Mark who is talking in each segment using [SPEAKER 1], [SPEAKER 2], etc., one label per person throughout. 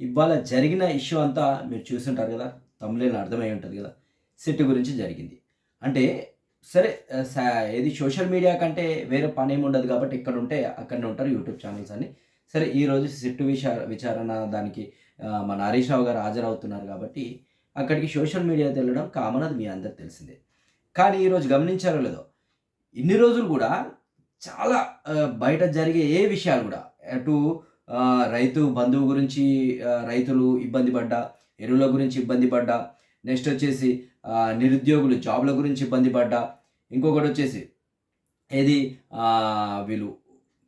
[SPEAKER 1] ఇవాళ జరిగిన ఇష్యూ అంతా మీరు చూసుంటారు కదా తమిళలో అర్థమై ఉంటుంది కదా సిట్ గురించి జరిగింది. అంటే సరే ఆ, ఏది సోషల్ మీడియా కంటే వేరే పని ఏమి ఉండదు కాబట్టి ఇక్కడ ఉంటే అక్కడనే ఉంటారు యూట్యూబ్ ఛానల్స్ అని సరే ఈరోజు సిట్టు విచార విచారణ దానికి మన హరీష్ రావు గారు హాజరవుతున్నారు కాబట్టి అక్కడికి సోషల్ మీడియా తెలడం కామన్ అది మీ అందరికి తెలిసిందే. కానీ ఈరోజు గమనించారో లేదో ఇన్ని రోజులు కూడా చాలా బయట జరిగే ఏ విషయాలు కూడా అటు రైతు బంధువు గురించి రైతులు ఇబ్బంది పడ్డా ఎరువుల గురించి ఇబ్బంది పడ్డా నెక్స్ట్ వచ్చేసి నిరుద్యోగులు జాబ్ల గురించి ఇబ్బంది పడ్డా ఇంకొకటి వచ్చేసి ఏది వీళ్ళు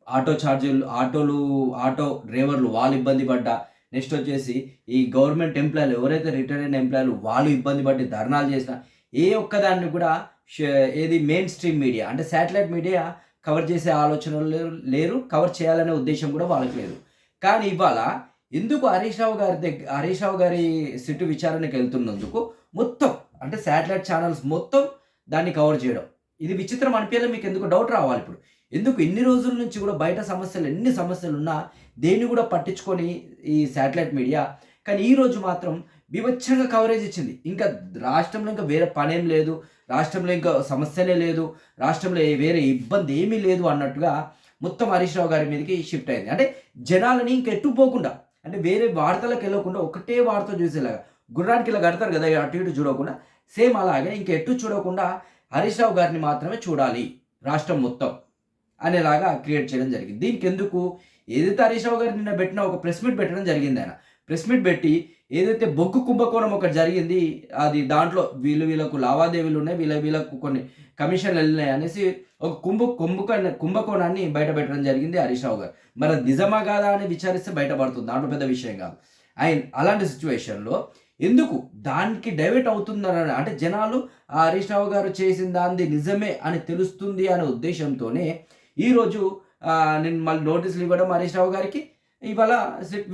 [SPEAKER 1] ఆటో ఛార్జీలు ఆటోలు ఆటో డ్రైవర్లు వాళ్ళు ఇబ్బంది పడ్డా నెక్స్ట్ వచ్చేసి ఈ గవర్నమెంట్ ఎంప్లాయీలు ఎవరైతే రిటైర్డ్ అయిన ఎంప్లాయీలు వాళ్ళు ఇబ్బంది పడి ధర్నాలు చేసినా ఏ ఒక్కదాన్ని కూడా ఏది మెయిన్ స్ట్రీమ్ మీడియా అంటే శాటిలైట్ మీడియా కవర్ చేసే ఆలోచనలు లేరు కవర్ చేయాలనే ఉద్దేశం కూడా వాళ్ళకి లేదు. కానీ ఇవాళ ఎందుకు హరీష్ రావు గారి దగ్గర హరీష్ రావు గారి సిట్టు విచారణకు వెళ్తున్నందుకు మొత్తం అంటే శాటిలైట్ ఛానల్స్ మొత్తం దాన్ని కవర్ చేయడం. ఇది విచిత్రం అనిపించలే మీకు ఎందుకు డౌట్ రావాలి ఇప్పుడు. ఎందుకు ఎన్ని రోజుల నుంచి కూడా బయట సమస్యలు ఎన్ని సమస్యలు ఉన్నా దేన్ని కూడా పట్టించుకొని ఈ శాటిలైట్ మీడియా కానీ ఈ రోజు మాత్రం బీభత్సంగా కవరేజ్ ఇచ్చింది. ఇంకా రాష్ట్రంలో ఇంకా వేరే పనేం లేదు రాష్ట్రంలో ఇంకా సమస్యనే లేదు రాష్ట్రంలో వేరే ఇబ్బంది ఏమీ లేదు అన్నట్టుగా మొత్తం హరీష్ రావు గారి మీదకి షిఫ్ట్ అయింది. అంటే జనాలని ఇంకెట్టు పోకుండా అంటే వేరే వార్తలకు వెళ్ళకుండా ఒకటే వార్త చూసేలాగా గుర్రానికి ఇలా కడతారు కదా అటు ఇటు చూడకుండా సేమ్ అలాగే ఇంక ఎటు చూడకుండా హరీష్ రావు గారిని మాత్రమే చూడాలి రాష్ట్రం మొత్తం అనేలాగా క్రియేట్ చేయడం జరిగింది. దీనికి ఎందుకు ఏదైతే హరీష్ రావు గారు నిన్న పెట్టిన ఒక ప్రెస్ మీట్ పెట్టడం జరిగింది ఆయన. ప్రెస్ మీట్ పెట్టి ఏదైతే బొగ్గు కుంభకోణం ఒకటి జరిగింది అది దాంట్లో వీళ్ళు వీళ్ళకు లావాదేవీలు ఉన్నాయి వీళ్ళ వీళ్ళకు కొన్ని కమిషన్లు వెళ్ళినాయి అనేసి ఒక కుంభ కుంభక కుంభకోణాన్ని బయట పెట్టడం జరిగింది హరీష్ రావు గారు. మరి నిజమా కాదా అని విచారిస్తే బయటపడుతుంది దాంట్లో పెద్ద విషయం కాదు. ఆయన అలాంటి సిచ్యువేషన్లో ఎందుకు దానికి డైవర్ట్ అవుతుందని అంటే జనాలు ఆ హరీష్ రావు గారు చేసిన దాన్ని నిజమే అని తెలుస్తుంది అనే ఉద్దేశంతోనే ఈరోజు నేను మళ్ళీ నోటీసులు ఇవ్వడం హరీష్ రావు గారికి ఇవాళ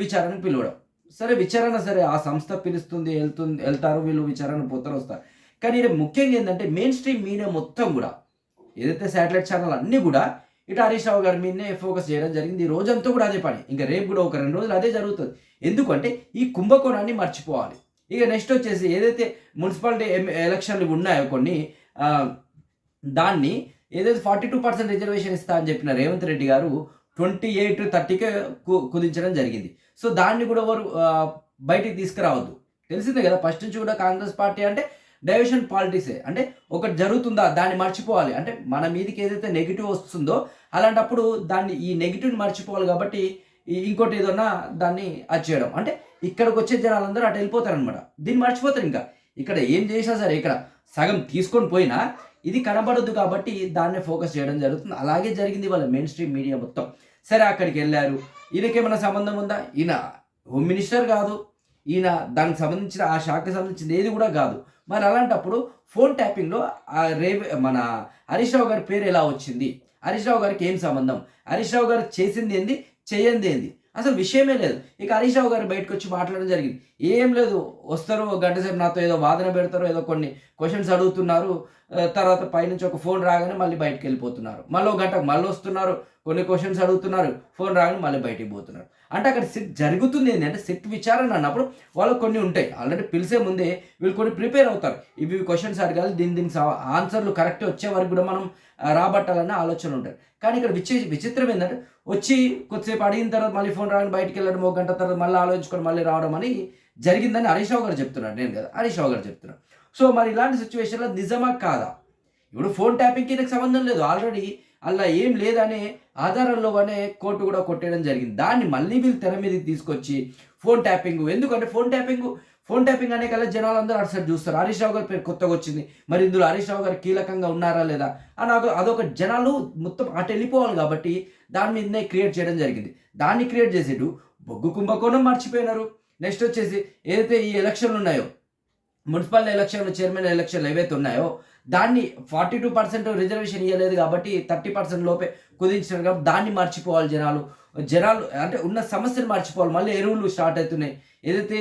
[SPEAKER 1] విచారణకు పిలవడం. సరే విచారణ సరే ఆ సంస్థ పిలుస్తుంది వెళ్తుంది వెళ్తారు వీళ్ళు విచారణ పోతారు వస్తారు. కానీ ఇక్కడ ముఖ్యంగా ఏంటంటే మెయిన్ స్ట్రీమ్ మీడియా మొత్తం కూడా ఏదైతే శాటిలైట్ ఛానల్ అన్నీ కూడా ఇటు హరీష్ రావు గారి మీదనే ఫోకస్ చేయడం జరిగింది. ఈ రోజంతా కూడా అదే పని. ఇంకా రేపు కూడా ఒక రెండు రోజులు అదే జరుగుతుంది. ఎందుకంటే ఈ కుంభకోణాన్ని మర్చిపోవాలి. ఇక నెక్స్ట్ వచ్చేసి ఏదైతే మున్సిపాలిటీ ఎం- ఎలక్షన్లు ఉన్నాయో కొన్ని దాన్ని ఏదైతే ఫార్టీ టూ పర్సెంట్ రిజర్వేషన్ ఇస్తా అని చెప్పిన రేవంత్ రెడ్డి గారు ట్వంటీ ఎయిట్ థర్టీకే కుదించడం జరిగింది. సో దాన్ని కూడా ఎవరు బయటికి తీసుకురావద్దు. తెలిసిందే కదా ఫస్ట్ నుంచి కూడా కాంగ్రెస్ పార్టీ అంటే డైవర్షన్ పాలిటిక్సే. అంటే ఒకటి జరుగుతుందా దాన్ని మర్చిపోవాలి. అంటే మన మీదకి ఏదైతే నెగిటివ్ వస్తుందో అలాంటప్పుడు దాన్ని ఈ నెగిటివ్ని మర్చిపోవాలి కాబట్టి ఇంకోటి ఏదన్నా దాన్ని అది చేయడం. అంటే ఇక్కడికి వచ్చే జనాలందరూ అటు వెళ్ళిపోతారనమాట దీన్ని మర్చిపోతారు ఇంకా. ఇక్కడ ఏం చేసినా సరే ఇక్కడ సగం తీసుకొని పోయినా ఇది కనబడద్దు కాబట్టి దాన్నే ఫోకస్ చేయడం జరుగుతుంది. అలాగే జరిగింది వాళ్ళ మెయిన్ స్ట్రీమ్ మీడియా మొత్తం. సరే అక్కడికి వెళ్ళారు. ఈయనకేమైనా సంబంధం ఉందా? ఈయన హోమ్ మినిస్టర్ కాదు. ఈయన దానికి సంబంధించిన ఆ శాఖకి సంబంధించిన ఏది కూడా కాదు. మరి అలాంటప్పుడు ఫోన్ ట్యాపింగ్లో ఆ రేవ్ మన హరీష్ రావు గారి పేరు ఎలా వచ్చింది? హరీష్ రావు గారికి ఏం సంబంధం? హరీష్ రావు గారు చేసింది ఏంది? చేయంది ఏంది? అసలు విషయమే లేదు. ఇక హరీష్ రావు గారు బయటకు వచ్చి మాట్లాడడం జరిగింది. ఏం లేదు వస్తారు గంటసేపు గంట సేపు నాతో ఏదో వాదన పెడతారు ఏదో కొన్ని క్వశ్చన్స్ అడుగుతున్నారు. తర్వాత పైనుంచి ఒక ఫోన్ రాగానే మళ్ళీ బయటకు వెళ్ళిపోతున్నారు. మళ్ళీ ఒక గంట మళ్ళీ వస్తున్నారు. కొన్ని క్వశ్చన్స్ అడుగుతున్నారు ఫోన్ రాగానే మళ్ళీ బయటికి పోతున్నారు. అంటే అక్కడ సిట్ జరుగుతుంది ఏంటంటే సిట్ విచారణ అన్నప్పుడు వాళ్ళకి కొన్ని ఉంటాయి. ఆల్రెడీ పిలిచే ముందే వీళ్ళు కొన్ని ప్రిపేర్ అవుతారు. ఇవి క్వశ్చన్స్ అడగాలి దీని దీనికి ఆన్సర్లు కరెక్ట్ వచ్చే వరకు కూడా మనం రాబట్టాలన్న ఆలోచన ఉంటుంది. కానీ ఇక్కడ విచి విచిత్రం ఏంటంటే వచ్చి కొద్దిసేపు అడిగిన తర్వాత మళ్ళీ ఫోన్ రాగానే బయటికి వెళ్ళడం ఒక గంట తర్వాత మళ్ళీ ఆలోచించుకొని మళ్ళీ రావడం అని జరిగిందని హరీష్ రావు గారు చెప్తున్నాడు నేను కదా హరీష్ రావు గారు చెప్తున్నాను సో మరి ఇలాంటి సిచ్యువేషన్లో నిజమా కాదా? ఇప్పుడు ఫోన్ ట్యాపింగ్కి నాకు సంబంధం లేదు. ఆల్రెడీ అలా ఏం లేదనే ఆధారంలోనే కోర్టు కూడా కొట్టేయడం జరిగింది. దాన్ని మళ్ళీ వీళ్ళు తెర మీదకి తీసుకొచ్చి ఫోన్ ట్యాపింగ్. ఎందుకంటే ఫోన్ ట్యాపింగ్ ఫోన్ ట్యాపింగ్ అనే కల్లా జనాలు అందరూ అటు సైడ్ చూస్తారు. హరీష్ రావు గారి పేరు కొత్తగా వచ్చింది. మరి ఇందులో హరీష్ రావు గారు కీలకంగా ఉన్నారా లేదా అని అదొక అదొక జనాలు మొత్తం అటు వెళ్ళిపోవాలి కాబట్టి దాని మీదనే క్రియేట్ చేయడం జరిగింది. దాన్ని క్రియేట్ చేసేటు బొగ్గు కుంభకోణం మర్చిపోయినారు. నెక్స్ట్ వచ్చేసి ఏదైతే ఈ ఎలక్షన్లు ఉన్నాయో మున్సిపల్ ఎలక్షన్లు చైర్మన్ ఎలక్షన్లు ఏవైతే ఉన్నాయో దాన్ని ఫార్టీ టూ పర్సెంట్ రిజర్వేషన్ ఇవ్వలేదు కాబట్టి థర్టీ పర్సెంట్ లోపే కుదించినారు కాబట్టి దాన్ని మర్చిపోవాలి జనాలు. జనాలు అంటే ఉన్న సమస్యలు మర్చిపోవాలి. మళ్ళీ ఎరువులు స్టార్ట్ అవుతున్నాయి. ఏదైతే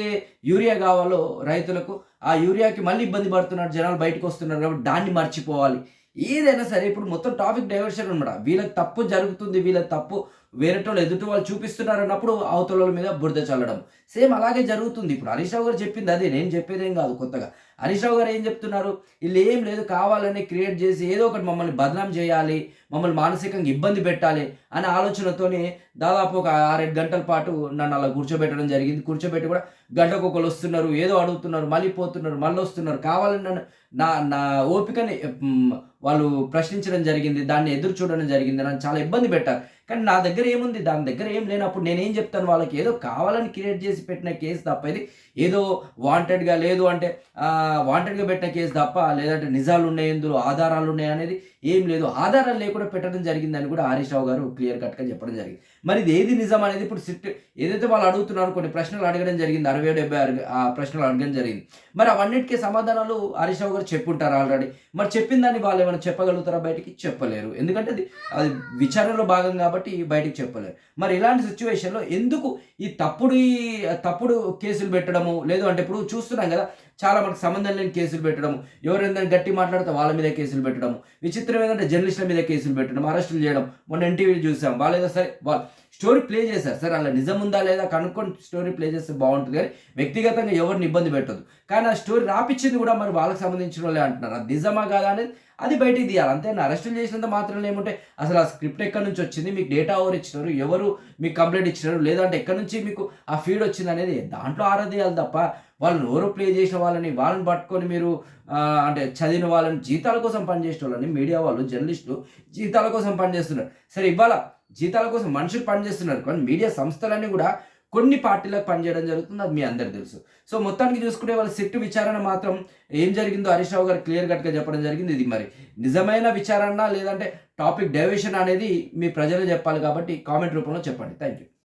[SPEAKER 1] యూరియా కావాలో రైతులకు ఆ యూరియాకి మళ్ళీ ఇబ్బంది పడుతున్నారు జనాలు బయటకు వస్తున్నారు కాబట్టి దాన్ని మర్చిపోవాలి. ఏదైనా సరే ఇప్పుడు మొత్తం టాపిక్ డైవర్షన్ అనమాట వీళ్ళకి తప్పు జరుగుతుంది వీళ్ళకి తప్పు వేరేటోళ్ళు ఎదుటి వాళ్ళు చూపిస్తున్నారు అన్నప్పుడు అవతల మీద బురద చల్లడం. సేమ్ అలాగే జరుగుతుంది. ఇప్పుడు హరీష్ రావు గారు చెప్పింది అదే నేను చెప్పేదేం కాదు కొత్తగా. హరీష్ రావు గారు ఏం చెప్తున్నారు? వీళ్ళు ఏం లేదు కావాలని క్రియేట్ చేసి ఏదో ఒకటి మమ్మల్ని బదనాం చేయాలి మమ్మల్ని మానసికంగా ఇబ్బంది పెట్టాలి అనే ఆలోచనతోనే దాదాపు ఒక ఆరేడు గంటల పాటు నన్ను అలా కూర్చోబెట్టడం జరిగింది. కూర్చోబెట్టి కూడా గంటకు ఒకరు వస్తున్నారు ఏదో అడుగుతున్నారు మళ్ళీ పోతున్నారు మళ్ళీ వస్తున్నారు. కావాలని నన్ను నా నా ఓపికని వాళ్ళు ప్రశ్నించడం జరిగింది దాన్ని ఎదురు చూడడం జరిగింది నన్ను చాలా ఇబ్బంది పెట్టారు. కానీ నా దగ్గర ఏముంది? దాని దగ్గర ఏం లేనప్పుడు నేనేం చెప్తాను? వాళ్ళకి ఏదో కావాలని క్రియేట్ చేసి పెట్టిన కేసు తప్ప ఇది ఏదో వాంటెడ్గా లేదు అంటే వాంటెడ్గా పెట్టిన కేసు తప్ప లేదంటే నిజాలు ఉన్నాయి ఇందులో ఆధారాలు ఉన్నాయి అనేది ఏం లేదు. ఆధారాలు లేకుండా పెట్టడం జరిగిందని కూడా హరీష్ రావు గారు క్లియర్ కట్గా చెప్పడం జరిగింది. మరి ఇది ఏది నిజం అనేది ఇప్పుడు సిట్ ఏదైతే వాళ్ళు అడుగుతున్నారో కొన్ని ప్రశ్నలు అడగడం జరిగింది అరవై డెబ్బై ఆరు ఆ ప్రశ్నలు అడగడం జరిగింది. మరి అవన్నిటికీ సమాధానాలు హరీష్ రావు కూడా చెప్పుంటారు ఆల్రెడీ మరి చెప్పిన దాన్ని వాళ్ళు ఏమైనా చెప్పగలుగుతారా బయటికి? చెప్పలేరు. ఎందుకంటే అది అది విచారణలో భాగం కాబట్టి బయటికి చెప్పలేరు. మరి ఇలాంటి సిచ్యువేషన్లో ఎందుకు ఈ తప్పుడు ఈ తప్పుడు కేసులు పెట్టడము? లేదు అంటే ఇప్పుడు చూస్తున్నాం కదా చాలా మనకు సంబంధం లేని కేసులు పెట్టడం ఎవరైనా గట్టి మాట్లాడితే వాళ్ళ మీద కేసులు పెట్టడం విచిత్రం ఏంటంటే జర్నలిస్టుల మీద కేసులు పెట్టడం అరెస్టులు చేయడం. మొన్న ఎన్టీవీలు చూసాం. వాళ్ళు ఏదో సరే వాళ్ళు స్టోరీ ప్లే చేశారు. సరే అలా నిజం ఉందా లేదా కనుక్కొని స్టోరీ ప్లే చేస్తే బాగుంటుంది కానీ వ్యక్తిగతంగా ఎవరిని ఇబ్బంది పెట్టదు కానీ ఆ స్టోరీ రాపిచ్చింది కూడా మరి వాళ్ళకి సంబంధించిన వాళ్ళే అంటున్నారు. అది నిజమా కాదా అనేది అది బయటికి తీయాలి. అంతే అరెస్టులు చేసినంత మాత్రం ఏముంటే అసలు ఆ స్క్రిప్ట్ ఎక్కడి నుంచి వచ్చింది? మీకు డేటా ఎవరు ఇచ్చినారు? ఎవరు మీకు కంప్లైంట్ ఇచ్చినారు? లేదంటే ఎక్కడి నుంచి మీకు ఆ ఫీడ్ వచ్చింది అనేది దాంట్లో ఆరాధేయాలి తప్ప వాళ్ళు నోరు ప్లే చేసిన వాళ్ళని వాళ్ళని పట్టుకొని మీరు అంటే చదివిన వాళ్ళని జీతాల కోసం పనిచేసిన వాళ్ళని మీడియా వాళ్ళు జర్నలిస్టులు జీతాల కోసం పనిచేస్తున్నారు. సరే ఇవాళ జీతాల కోసం మనుషులు పనిచేస్తున్నారు. కానీ మీడియా సంస్థలన్నీ కూడా కొన్ని పార్టీలకు పనిచేయడం జరుగుతుంది అది మీ అందరికి తెలుసు. సో మొత్తానికి చూసుకుంటే వాళ్ళ సిట్టు విచారణ మాత్రం ఏం జరిగిందో హరీష్ రావు గారు క్లియర్ కట్గా చెప్పడం జరిగింది ఇది మరి. నిజమైన విచారణ లేదంటే టాపిక్ డైవర్షన్ అనేది మీ ప్రజలు చెప్పాలి కాబట్టి కామెంట్ రూపంలో చెప్పండి. Thank you